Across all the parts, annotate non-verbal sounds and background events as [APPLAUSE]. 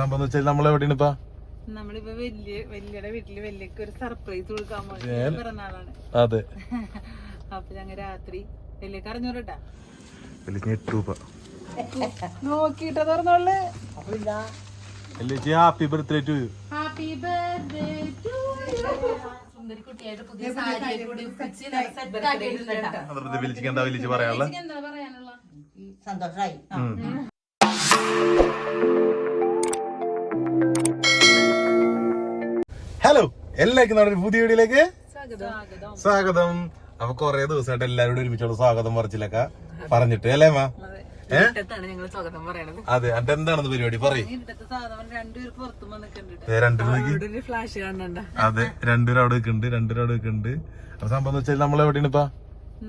സംഭവം വെച്ചാൽ നമ്മൾ എവിടെയാണ് ഇപ്പൊ? നമ്മളിപ്പോ വലിയ വല്യയുടെ വീട്ടിൽ വല്യക്ക് ഒരു സർപ്രൈസ് കൊടുക്കാൻ? പിറന്നാളാണ്. അതെ. [LAUGHS] അപ്പൊ രാത്രി വലിയ നോക്കിട്ട് തുറന്നോൾ happy birthday to happy birthday to സുന്ദരി കുട്ടിയായിട്ട് പുതിയ സാരി കൂടി എന്താ പറയാനുള്ള? സന്തോഷമായി ഹലോ എല്ലാവർക്കും നമ്മുടെ പുതിയ വീഡിയോയിലേക്ക് സ്വാഗതം. സ്വാഗതം. അപ്പൊ കൊറേ ദിവസമായിട്ട് എല്ലാവരോടും ഒരുമിച്ചുള്ള സ്വാഗതം പറച്ചിലൊക്കെ പറഞ്ഞിട്ട് അല്ലേ മാ? അതെ. എന്താണെന്ന് പരിപാടി പറയും. ഫ്ലാഷ് അതെ രണ്ടുപേരും അവിടെ നിൽക്കുന്നുണ്ട് രണ്ടുപേരും അവിടെ നിൽക്കുന്നുണ്ട്. അപ്പൊ സംഭവം വെച്ചാൽ നമ്മൾ എവിടെയാണ് ഇപ്പൊ?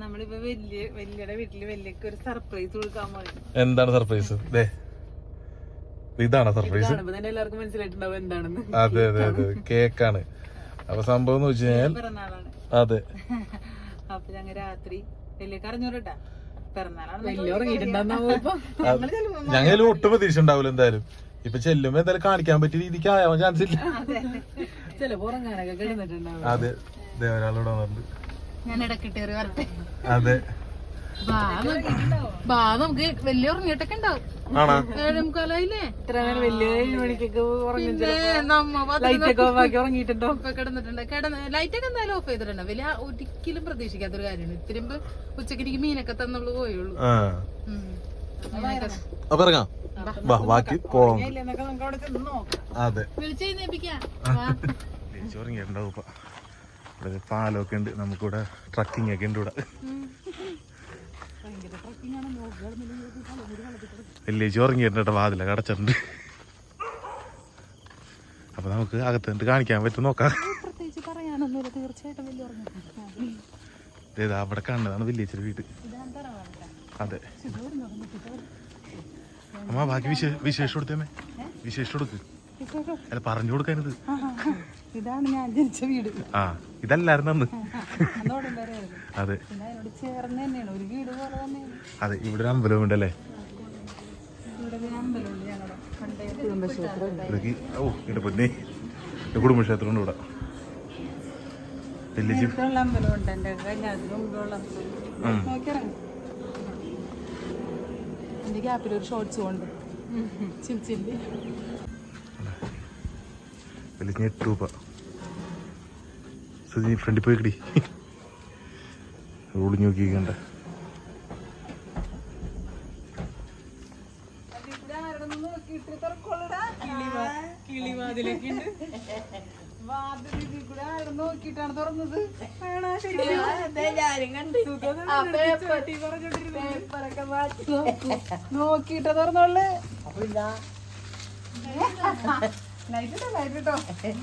നമ്മളിപ്പോ വലിയ വല്യയുടെ വീട്ടിൽ വലിയ ഒരു സർപ്രൈസ് കൊടുക്കാൻ എന്താണ് സർപ്രൈസ് ദേ ഇതാണ് സർപ്രൈസ് അതെ അതെ അതെ. കേക്കാണ്. അപ്പൊ സംഭവം എന്ന് വെച്ച് കഴിഞ്ഞാൽ അതെ. അപ്പൊ രാത്രി ഞങ്ങൾ ഒട്ടും പ്രതീക്ഷ ഉണ്ടാവില്ല എന്തായാലും. ഇപ്പൊ ചെല്ലുമ്പോ എന്തായാലും കാണിക്കാൻ പറ്റിയ രീതിക്ക് ആയാൻ ചാൻസ് ഇല്ല. അതെ. ദേ ഒരാളിവിടെ വന്നിട്ടുണ്ട്. അതെ. ബാ നമുക്ക് വലിയ ഉറങ്ങിയിട്ടൊക്കെ ഉണ്ടാവും. ആണാ? ഏഴേമുക്കാലായില്ലേ ഇത്ര നേരം വലിയ ഏഴ് മണിക്കൊക്കെ ഉറങ്ങിയിട്ടുണ്ടോ? കിടന്നിട്ടുണ്ട്. കിടന്ന് ലൈറ്റൊക്കെ എന്തായാലും ഓഫ് ചെയ്തിട്ടുണ്ട്. വലിയ ഒരിക്കലും പ്രതീക്ഷിക്കാത്തൊരു കാര്യമാണ്. ഇത്തിരി ഉച്ചയ്ക്ക് എനിക്ക് മീനൊക്കെ തന്നുള്ളൂ പോയുള്ളൂ. അപ്പൊ ഇറങ്ങാം. വാ ബാക്കി പോവാം. അതെ. ഇവിടെ പാലമൊക്കെ ഉണ്ട്. നമുക്കിവിടെ ട്രക്കിംഗ് ഒക്കെ ഉണ്ട് ഇവിടെ. വലിയ ഉറങ്ങിയിട്ടുണ്ട് വാതില കടച്ചിട്ടുണ്ട് അപ്പൊ നമുക്ക് അകത്ത് നിന്നിട്ട് കാണിക്കാൻ പറ്റും നോക്കാം. പ്രത്യേകിച്ച് കണ്ടതാണ് വലിയ ചെറിയ അവിടെ വലിയച്ചൊരു വീട്. അതെ. അമ്മ ബാക്കി വിശേ വിശേഷം കൊടുത്തേമേ വിശേഷം കൊടുക്ക്. അല്ല പറഞ്ഞു കൊടുക്കാനിത്. ഇതാണ് ഞാൻ ജനിച്ച വീട്. ആ ഇതല്ലായിരുന്നു അന്ന് അതെ. പിന്നെ തന്നെയാണ് ഒരു വീട് പോലെ തന്നെയാണ്. അതെ ഇവിടെ ഒരു അമ്പലം ഉണ്ടല്ലേ ഓ പൊന്നെ കുടുംബക്ഷേത്രം ഉണ്ട്. ഇവിടെ. വലിയ ഗ്യാപ്പിൽ ഒരു ഷോർട്സ് ഉണ്ട് വലിയ സുജി ഫ്രണ്ടിൽ പോയി കിടി ഒളിഞ്ഞു നോക്കിക്കണ്ട. നോക്കിയിട്ടാണ് തുറന്നത് നോക്കിയിട്ട് തുറന്നോൾ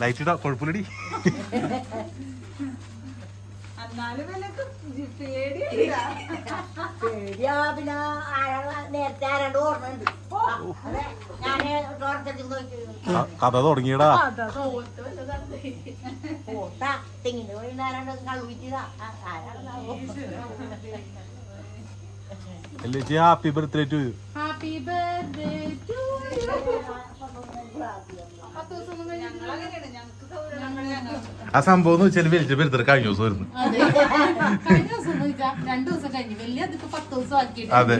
ലൈറ്റ് ഇട്ടോ കുഴപ്പമില്ലടി. എന്നാലും വിലക്ക് പേടിയില്ല പേടിയാ പിന്നെ ആരാ നേരത്തെ ആരാണ്ട് ഓർമ്മയുണ്ട്. അതെ ഞാൻ ടോർച്ചടിച്ച് നോക്കി ക- കഥ തുടങ്ങിയടാ. തെങ്ങിന്റെ കളുവിച്ചതാ happy birthday to happy birthday to പത്ത് ദിവസം ഒന്നും ഞങ്ങളങ്ങനെയാണ് ഞങ്ങൾക്ക് സൗകര്യം ആ സംഭവം എന്ന് വെച്ചാൽ വലിയ ബർത്ത്ഡേ കഴിഞ്ഞ ദിവസം ദിവസം ദിവസം ദിവസം ആക്കിയിട്ട് അതെ.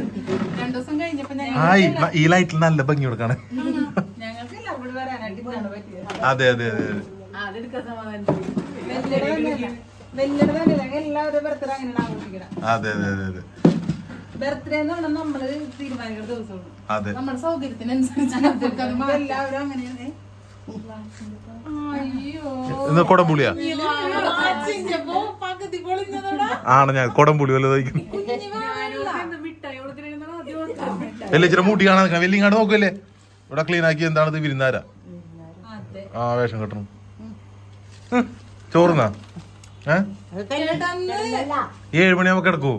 ദിവസം ആ ഈ- ഈ ലൈറ്റിൽ നല്ല ഭംഗി കൊടുക്കാണ്. അതെ അതെ അതെ അതെ. അതെ അതെ അതെ അതെ. ബർത്ത്ഡേ എന്ന് പറഞ്ഞാൽ നമ്മൾ തീരുമാനിക്കുന്ന ദിവസമാണ്. അതെ. നമ്മുടെ സൗകര്യത്തിനനുസരിച്ച് എല്ലാവരും അങ്ങനെയാണ്. എന്നാ കൊടംപുളിയാ ആണ് ഞാൻ കൊടംപുളി വല്ല തയ്ക്കുന്നു മിഠായി കൊടുക്കണേന്നാണ് ആദ്യം ഓർത്തത്. വലിയ ഇച്ചിരി മൂട്ടി കാണാൻ വലിയ ഇങ്ങോട്ട് നോക്കല്ലേ ഇവിടെ ക്ലീൻ ആക്കി എന്താണ് വിരുന്നാരാ? അതെ ആ വേഷം കെട്ടണം. ചോറുന്നാ? അല്ല ഏഴ് മണിയാകുമ്പോ കിടക്കൂ.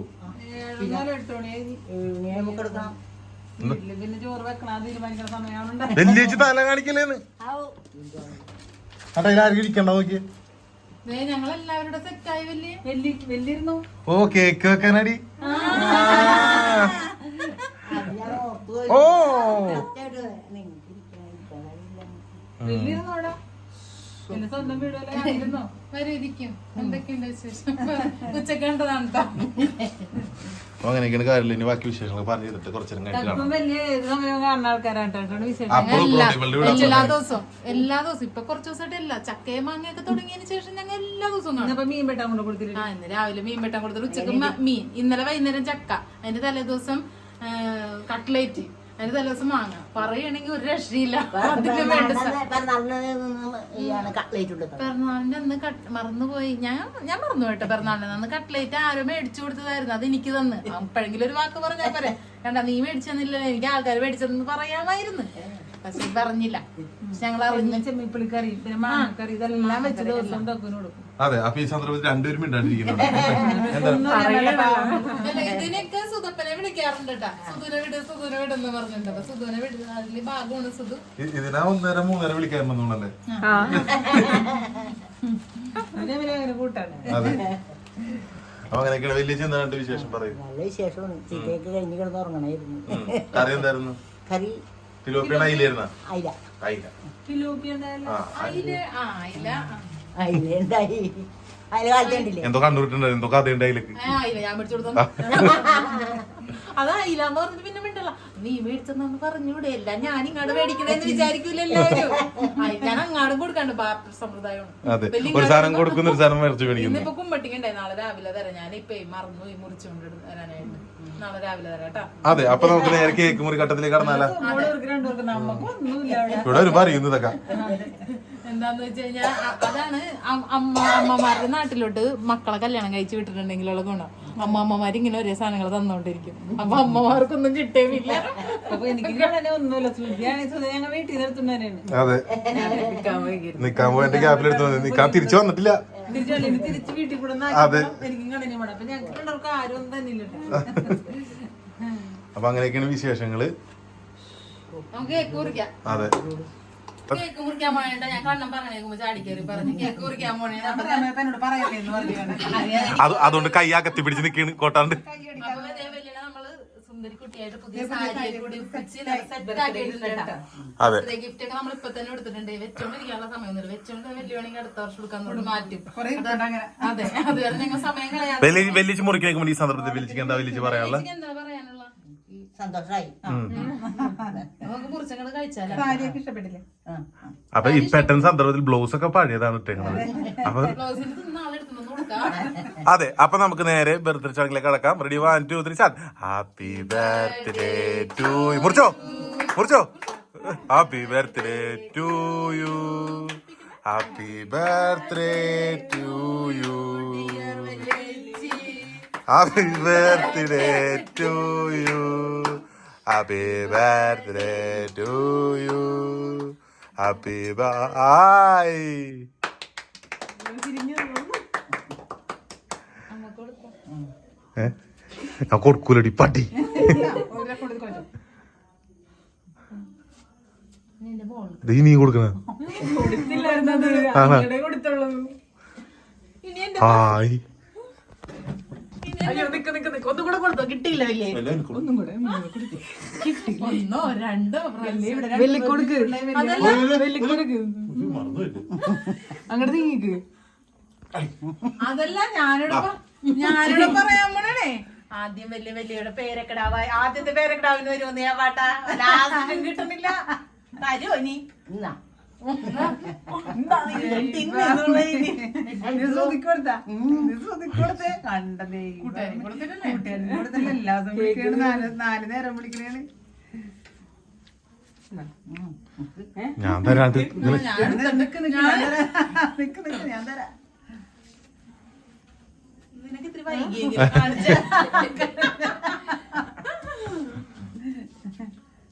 വലിയ തല കാണിക്കലേന്ന്. അട്ടാ ഇതിലാർക്കും ഇരിക്കണ്ട നോക്കിയേ. ഓ കേക്ക് വെക്കാനടി. അത് ഓ. എന്റെ സ്വന്തം എന്തൊക്കെയുണ്ട് വിശേഷം? [LAUGHS] ഉച്ചയ്ക്ക് കണ്ടതാണ് [LAUGHS] അങ്ങനെയൊക്കെയാണ് കാര്യമില്ല ഇനി ബാക്കി വിശേഷങ്ങൾ പറഞ്ഞു ചെയ്തിട്ട് കുറച്ചു നേരം ദിവസവും എല്ലാ ദിവസവും. ഇപ്പൊ കുറച്ച് ദിവസമായിട്ട് എല്ലാ ചക്കയും മാങ്ങയൊക്കെ തുടങ്ങിയതിന് ശേഷം ഞങ്ങൾ എല്ലാ ദിവസവും കാണും. മീൻ വെട്ടാൻ കൊണ്ട് കൊടുത്തിട്ട് ആ ഇന്ന് രാവിലെ മീൻ വെട്ടാൻ കൊടുത്തിട്ട് ഉച്ചയ്ക്ക് മീൻ. ഇന്നലെ വൈകുന്നേരം ചക്ക. അതിന്റെ തലേ ദിവസം കട്ട്ലേറ്റ്. അതിന്റെ തലേ ദിവസം പറയണെങ്കിൽ ഒരു രക്ഷയില്ല. അതിന് വേണ്ട പിറന്നാളിന്റെ അന്ന് മറന്നുപോയി. ഞാൻ ഞാൻ മറന്നു കേട്ടോ പിറന്നാളിന് അന്ന്. കട്ട്ലേറ്റ് ആരും മേടിച്ചു കൊടുത്തതായിരുന്നു. അത് എനിക്ക് തന്ന്. അപ്പോഴെങ്കിലും ഒരു വാക്ക് പറഞ്ഞാൽ പറയാം കണ്ട നീ മേടിച്ചെന്നില്ല എനിക്ക് ആൾക്കാർ മേടിച്ചതെന്ന് പറയാമായിരുന്നു. പക്ഷെ പറഞ്ഞില്ല. പക്ഷെ ഞങ്ങൾ അറിഞ്ഞു ചെമ്മിപ്പിളിക്കറി പിന്നെ മാങ്ങക്കറി ഇതെല്ലാം വെച്ച് ദിവസം തൊക്കിന് കൊടുക്കും അതെ അപ്പൊ ഈ സന്ദർഭത്തിൽ രണ്ടുപേരും [LAUGHS] അല്ല, ഇതിനൊക്കെ സുതപ്പനെ വിളിക്കാറുണ്ട് കേട്ടാ സുധുനെ വിട് സുധുനെ വിടെന്ന് പറഞ്ഞിട്ടുണ്ട്. സുധുനെ വിട് അതിൽ ഭാഗമാണ് സുധു. ഇതിനാ ഒന്നര മൂന്നര വിളിക്കാറുണ്ടെന്നുള്ളല്ലേ അതെ അപ്പൊ അങ്ങനെയൊക്കെയാണ് വലിയ ചിന്ത വിശേഷം പറയും നല്ല വിശേഷമാണ്. ചിക്കയൊക്കെ കഴിഞ്ഞ് കിടന്ന് ഉറങ്ങണായിരുന്നു. കറി എന്തായിരുന്നു? കറി ഫിലോപ്പിയാണ് അയിലായിരുന്ന അയില. അയില. അയില കാലത്ത് കണ്ടില്ലേ എന്തോ കണ്ടുപിട്ടുണ്ടായിരുന്നു എന്തോ കഥ ഉണ്ട് അതിലേക്ക് ആ ഇല്ല ഞാൻ മേടിച്ചു കൊടുത്തു? അതാ പറഞ്ഞിട്ട് പിന്നെ നീ മേടിച്ചെന്നു പറഞ്ഞൂടെ എല്ലാം ഞാൻ ഇങ്ങോട്ട് മേടിക്കണേന്ന് വിചാരിക്കൂല എല്ലാവരും ഞാൻ അങ്ങാടും കൊടുക്കാണ്ട് ബാപ്പ സമ്പ്രദായമാണ്. ഒരു സാധനം കൊടുക്കുന്ന ഒരു സാധനം മേടിച്ചു മേടിക്കുന്നു. ഇന്നിപ്പോ കുമ്പട്ടിക്കണ്ടേ നാളെ രാവിലെ തരാം. ഞാൻ ഇപ്പൊ മറന്നു ഈ മുറിച്ചുകൊണ്ട് തരാനായിട്ട് നാളെ രാവിലെ തരാം കേട്ടാ. അതെ അപ്പൊ നമുക്ക് നേരെ കേക്ക് മുറി ഘട്ടത്തിലേക്ക് കടന്നാലോ? ഇവിടെ ഒരു പറയുന്നതൊക്കെ എന്താന്ന് വെച്ച് കഴിഞ്ഞാൽ അതാണ് അമ്മ അമ്മമാരുടെ നാട്ടിലോട്ട് മക്കളെ കല്യാണം കഴിച്ചു വിട്ടിട്ടുണ്ടെങ്കിലുള്ള ഗുണം അമ്മ അമ്മമാര് ഇങ്ങനെ ഒരേ സാധനങ്ങൾ തന്നോണ്ടിരിക്കും. അപ്പൊ അമ്മമാർക്കൊന്നും കിട്ടേമില്ല അതെ. നിക്കാൻ പോയിട്ട് ഗ്യാപ്പിൽ എടുത്തു നിക്കാൻ തിരിച്ചു വന്നിട്ടില്ല. തിരിച്ചു വീട്ടിൽ അതെ. അപ്പൊ ഞങ്ങൾക്ക് രണ്ടുപേർക്ക് ആരും ഒന്നും തന്നില്ല അപ്പൊ അങ്ങനെയൊക്കെയാണ് വിശേഷങ്ങൾ. നമുക്ക് കേക്ക് മുറിക്കാം അതെ. കേക്ക് മുറിക്കാൻ പോണേണ്ട ഞാൻ കണ്ണം പറഞ്ഞേക്കുമ്പോ ചാടിക്കേറി പറഞ്ഞു. കേക്ക് മുറിക്കാൻ പോണേണ്ട അപ്പൊ എന്നോട് പറയല്ലേ എന്ന് പറഞ്ഞു അത് അതുകൊണ്ട് കൈ അകത്തി പിടിച്ച് നിക്കാണ് കോട്ടാണ്ട്. അപ്പൊ ഇതേ വലിയ നമ്മൾ സുന്ദരി കുട്ടിയായിട്ട് പുതിയ സാരി കൂടി ഉപ്പിച്ച് സെറ്റ് ആക്കിയിട്ടുണ്ട് കേട്ടോ. അതെ. ഗിഫ്റ്റ് ഒക്കെ നമ്മൾ ഇപ്പൊ തന്നെ എടുത്തിട്ടുണ്ട്. വെച്ചോണ്ടിരിക്കാനുള്ള സമയമൊന്നുമില്ല വെച്ചോണ്ട് വലിയ വേണമെങ്കിൽ അടുത്ത വർഷം എടുക്കാൻ തൊട്ട് മാറ്റും. അതെ അത്. കാരണം ഞങ്ങൾ സമയം കളയാതെ വലിയ വലിയ മുറിക്കാൻ ഈ സന്ദർഭത്തിൽ വെല്ലിച്ച് എന്താ വെല്ലിച്ച് പറയാനുള്ള എന്താ പറയാനുള്ള സന്തോഷമായി നമുക്ക് മുറിച്ചങ്ങൾ കഴിച്ചാലോ സാരിയൊക്കെ ഇഷ്ടപ്പെട്ടില്ലേ ആ, ആ. അപ്പൊ ഈ പെട്ടെന്ന് സന്ദർഭത്തിൽ ബ്ലൗസ് ഒക്കെ പഴയതാണ് ഇട്ടേക്കുന്നത് അപ്പൊ അതെ അപ്പൊ നമുക്ക് നേരെ ബർത്ത്ഡേ ചടങ്ങിലേക്ക് കടക്കാം. Ready one two three start happy birthday to മുറിച്ചോ? മുറിച്ചോ? Happy birthday to you happy birthday to you happy birthday to you happy birthday to you happy bye ഏ? ഞാൻ കൊടുക്കൂലടി പട്ടി നീ കൊടുക്കണ. ആണോ? ഹായ്. നിക്ക് ഒന്നും കൂടെ കൊടുത്തോ? കിട്ടിയില്ല വലിയ. ഒന്നും കൂടെ ഒന്നും കൂടെ കൊടുക്ക്. ഒന്നോ രണ്ടോ പ്രാവശ്യം. വെല്ലി കൊടുക്ക്. വെല്ലി കൊടുക്ക്. അങ്ങോട്ട് നീങ്ങിക്ക്. അതല്ല ഞാനിവിടെ പ- ഞാനിവിടെ പറയാൻ പോണേ ആദ്യം വലിയ വലിയുടെ പേരക്കിടാവായി ആദ്യത്തെ പേരക്കിടാവിന് വരുമെന്ന് ഞാൻ പാട്ടാ? ലാസ്റ്റ് കിട്ടുന്നില്ല. തരുമോ നീ കൊടുത്തേ കണ്ടതേ കൂട്ടുകാരൻ എല്ലാ നാല് നാല് നേരം വിളിക്കണേണ് ഞാൻ തരാം. ഞാൻ തരാം. നിനക്ക് ഇത്തിരി [LAUGHS]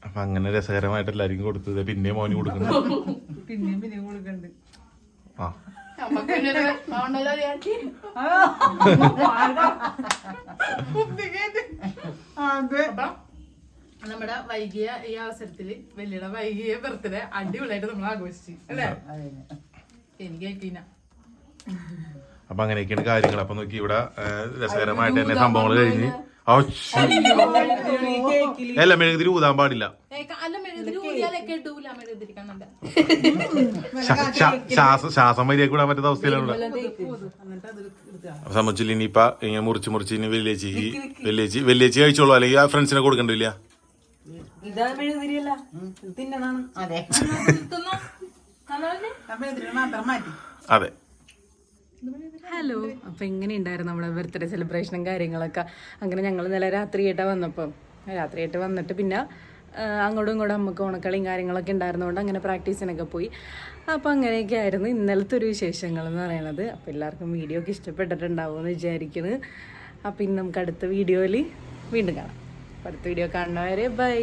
അപ്പൊ അങ്ങനെ രസകരമായിട്ട് എല്ലാവർക്കും കൊടുത്തത്? പിന്നെ മോന് കൊടുക്കണം [LAUGHS] പിന്നെയും പിന്നെയും കൊടുക്കണ്ട്. ആ. നമ്മുടെ വൈകിയ ഈ അവസരത്തിൽ വലിയുടെ വൈകിയ ബർത്ത്ഡേ അടിപൊളിയായിട്ട് നമ്മൾ ആഘോഷിച്ചു അല്ലേ? എനിക്ക് കേൾക്കില്ല. അപ്പൊ അങ്ങനെയൊക്കെയാണ് കാര്യങ്ങൾ അപ്പൊ നോക്കി ഇവിടെ രസകരമായിട്ട് തന്നെ സംഭവങ്ങൾ കഴിഞ്ഞ്. അല്ല മെഴുകുതിരി ഊതാൻ പാടില്ല. ശ്വാസ വരിയൊക്കെ വിടാൻ പറ്റുന്ന അവസ്ഥയിലാണ് സമ്മതിച്ചില്ല സമ്മച്ചില്ല ഇനിയിപ്പ ഇങ്ങനെ മുറിച്ച് മുറിച്ച് ഇനി വെല്ലേച്ചി വെല്ലേച്ചി വെല്ലേച്ചി കഴിച്ചോളൂ അല്ലെങ്കിൽ ആ ഫ്രണ്ട്സിനെ കൊടുക്കണ്ടില്ല അതെ മെഴുകുതിരി മാത്രം മാറ്റി അതെ ഹലോ അപ്പൊ എങ്ങനെ ഉണ്ടായിരുന്നു നമ്മുടെ ബർത്ത്ഡേ സെലിബ്രേഷനും കാര്യങ്ങളൊക്കെ? അങ്ങനെ ഞങ്ങൾ ഇന്നലെ വന്നപ്പോ. രാത്രി രാത്രിയായിട്ട് വന്നിട്ട് പിന്നെ അങ്ങോട്ടും ഇങ്ങോട്ടും നമുക്ക് ഓണക്കളിയും കാര്യങ്ങളൊക്കെ ഉണ്ടായിരുന്നതുകൊണ്ട് അങ്ങനെ പ്രാക്ടീസിനൊക്കെ പോയി. അപ്പോൾ അങ്ങനെയൊക്കെ ആയിരുന്നു ഇന്നലത്തെ ഒരു വിശേഷങ്ങൾ എന്ന് പറയുന്നത് അപ്പോൾ എല്ലാവർക്കും വീഡിയോ ഒക്കെ ഇഷ്ടപ്പെട്ടിട്ടുണ്ടാവും എന്ന് വിചാരിക്കുന്നു. അപ്പോൾ ഇന്ന് നമുക്ക് അടുത്ത വീഡിയോയിൽ വീണ്ടും കാണാം. അപ്പോൾ അടുത്ത വീഡിയോ കാണുന്നവരെ ബൈ